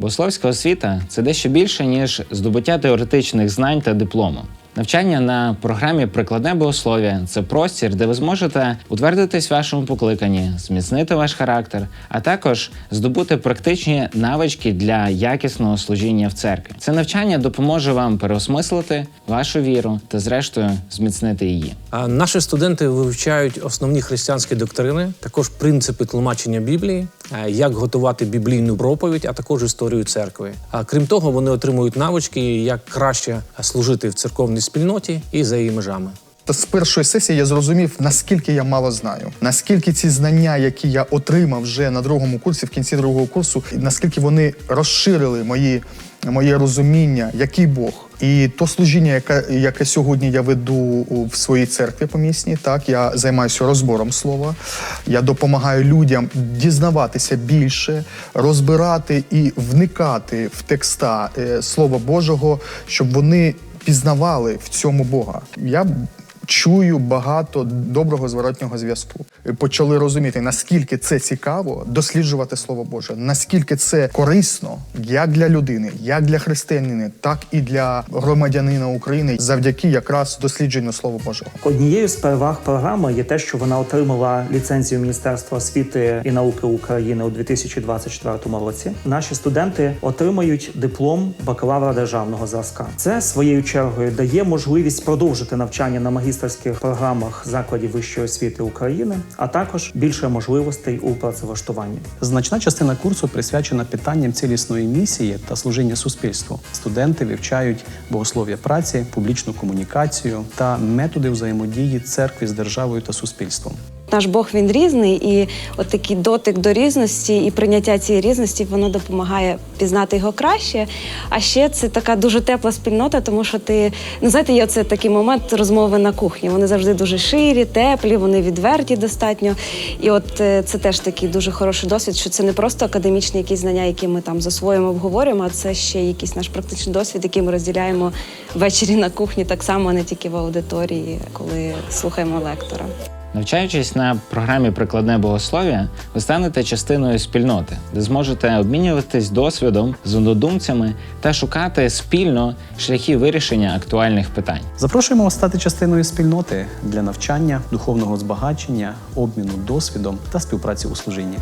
Богословська освіта це дещо більше, ніж здобуття теоретичних знань та диплому. Навчання на програмі Прикладне богослов'я це простір, де ви зможете утвердитись в вашому покликанні, зміцнити ваш характер, а також здобути практичні навички для якісного служіння в церкві. Це навчання допоможе вам переосмислити вашу віру та, зрештою, зміцнити її. А Наші студенти вивчають основні християнські доктрини, також принципи тлумачення Біблії, як готувати біблійну проповідь, а також історію церкви. А крім того, вони отримують навички, як краще служити в церковній спільноті і за її межами. З першої сесії я зрозумів, наскільки я мало знаю, наскільки ці знання, які я отримав вже на другому курсі, в кінці другого курсу, наскільки вони розширили мої, моє розуміння, який Бог. І то служіння, яке, яке сьогодні я веду в своїй церкві помісній, так я займаюся розбором слова. Я допомагаю людям дізнаватися більше, розбирати і вникати в текста е, Слова Божого, щоб вони пізнавали в цьому Бога. Я чую багато доброго зворотнього зв'язку. Почали розуміти, наскільки це цікаво досліджувати Слово Боже, наскільки це корисно як для людини, як для християнина, так і для громадянина України, завдяки якраз дослідженню Слова Божого. Однією з переваг програми є те, що вона отримала ліцензію Міністерства освіти і науки України у 2024 році. Наші студенти отримають диплом бакалавра державного зразка. Це своєю чергою дає можливість продовжити навчання на магістерських програмах закладів вищої освіти України, а також більше можливостей у працевлаштуванні. Значна частина курсу присвячена питанням цілісної місії та служіння суспільству. Студенти вивчають богослов'я праці, публічну комунікацію та методи взаємодії церкви з державою та суспільством. Наш Бог він різний, і от такий дотик до різності і прийняття цієї різності воно допомагає пізнати його краще. А ще це така дуже тепла спільнота, тому що ти ну знаєте, є оце такий момент розмови на кухні. Вони завжди дуже ширі, теплі, вони відверті достатньо. І от е, це теж такий дуже хороший досвід, що це не просто академічні якісь знання, які ми там засвоїмо, обговорюємо, а це ще якийсь наш практичний досвід, який ми розділяємо ввечері на кухні, так само не тільки в аудиторії, коли слухаємо лектора. Навчаючись на програмі Прикладне богослов'я, ви станете частиною спільноти, де зможете обмінюватись досвідом з однодумцями та шукати спільно шляхи вирішення актуальних питань. Запрошуємо вас стати частиною спільноти для навчання, духовного збагачення, обміну досвідом та співпраці у служінні.